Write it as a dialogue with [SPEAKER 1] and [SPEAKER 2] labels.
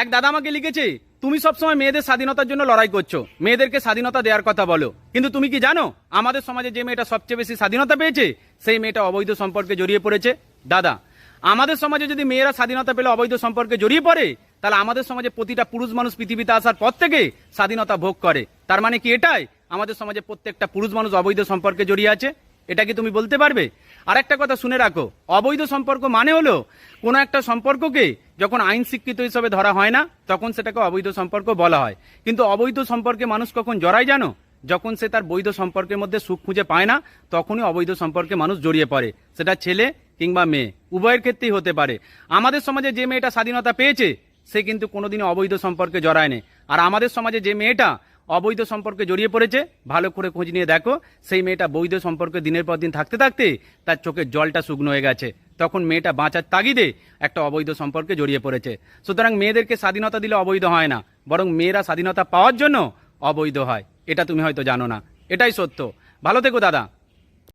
[SPEAKER 1] এক দাদা আমাকে লিখেছে, তুমি সবসময় মেয়েদের স্বাধীনতার জন্য লড়াই করছ। মেয়েদেরকে স্বাধীনতা দেওয়ার কথা বলো। কিন্তু তুমি কি জানো, আমাদের সমাজে যে মেয়েটা সবচেয়ে বেশি স্বাধীনতা পেয়েছে, সেই মেয়েটা অবৈধ সম্পর্কে জড়িয়ে পড়েছে। দাদা, আমাদের সমাজে যদি মেয়েরা স্বাধীনতা পেলে অবৈধ সম্পর্কে জড়িয়ে পড়ে, তাহলে আমাদের সমাজে প্রতিটা পুরুষ মানুষ পৃথিবীতে আসার পর থেকে স্বাধীনতা ভোগ করে। তার মানে কি এটাই? আমাদের সমাজে প্রত্যেকটা পুরুষ মানুষ অবৈধ সম্পর্কে জড়িয়ে আছে? এটা কি তুমি বলতে পারবে? আর একটা কথা শুনে রাখো। অবৈধ সম্পর্ক মানে হলো, কোনো একটা সম্পর্ককে যখন আইন স্বীকৃত হিসাবে ধরা হয় না, তখন সেটাকে অবৈধ সম্পর্ক বলা হয়। কিন্তু অবৈধ সম্পর্কে মানুষ কখন জড়ায় জানো? যখন সে তার বৈধ সম্পর্কের মধ্যে সুখ খুঁজে পায় না, তখনই অবৈধ সম্পর্কে মানুষ জড়িয়ে পড়ে। সেটা ছেলে কিংবা মেয়ে, উভয়ের ক্ষেত্রেই হতে পারে। আমাদের সমাজে যে মেয়েটা স্বাধীনতা পেয়েছে, সে কিন্তু কোনোদিনও অবৈধ সম্পর্কে জড়ায়নি আর আমাদের সমাজে যে মেয়েটা অবৈধ সম্পর্কে জড়িয়ে পড়েছে, ভালো করে খোঁজ নিয়ে দেখো, সেই মেয়েটা বৈধ সম্পর্কে দিনের পর দিন থাকতে থাকতে তার চোখের জলটা শুকনো হয়ে গেছে। তখন মেয়েটা বাঁচার তাগিদে একটা অবৈধ সম্পর্কে জড়িয়ে পড়েছে। সুতরাং মেয়েদেরকে স্বাধীনতা দিলে অবৈধ হয় না, বরং মেয়েরা স্বাধীনতা পাওয়ার জন্য অবৈধ হয়। এটা তুমি হয়তো জানো না। এটাই সত্য। ভালো থেকো দাদা।